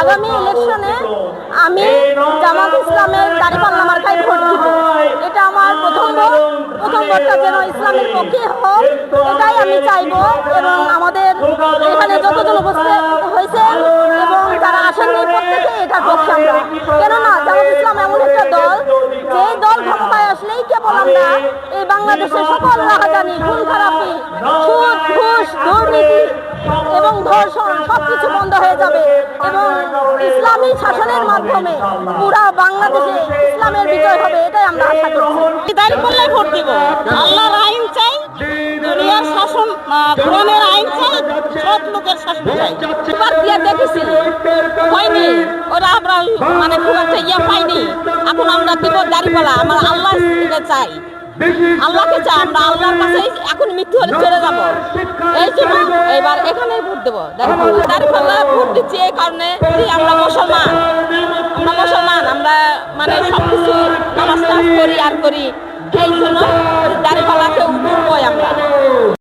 আগামী ইলেকশনে আমি জামাত ইসলামের দাঁড়িপাল্লা মার্কায় ভোট দিব। এটা আমার প্রথম প্রথম ভোটটা যেন ইসলামের পক্ষে হোক, এটাই আমি চাইব এবং আমাদের এখানে যতজন উপস্থিত হয়েছে এবং যারা আসেননি প্রত্যেকে এটার পক্ষে আমরা। কেননা জামাত ইসলাম এমন একটা দল, যে দল ক্ষমতায় আসলেই কেবল আমরা এই বাংলাদেশের সকল রাহাজানি খুন খারাপি সুদ, ঘুষ হয়ে যাবে এবং ইসলামী শাসনের মাধ্যমে পুরা বাংলাদেশে ইসলামের বিজয় হবে, এটাই আমরা আশা করছি। দাঁড়িপাল্লায় ভোট দিব। আল্লাহর আইন চাই, দুনিয়ার শাসন কোরআনের আইন চাই সব লোকের শাসন চাই। এবার দিয়ে দেখেছি, হয়নি। ওরা আমরা মানে খুব একটা ইয়ে পাইনি। এখন আমরা দিব দাঁড়িপাল্লা আমার আল্লাহ এটা চাই। আল্লাহকে চাই, আমরা আল্লাহর কাছে এখন মৃত্যু হলে চলে যাব। এই জন্য এবার এখানে ভোট দেবো। দাঁড়িপাল্লা মানে সব কিছু নামাজ করি আর করি। এই জন্য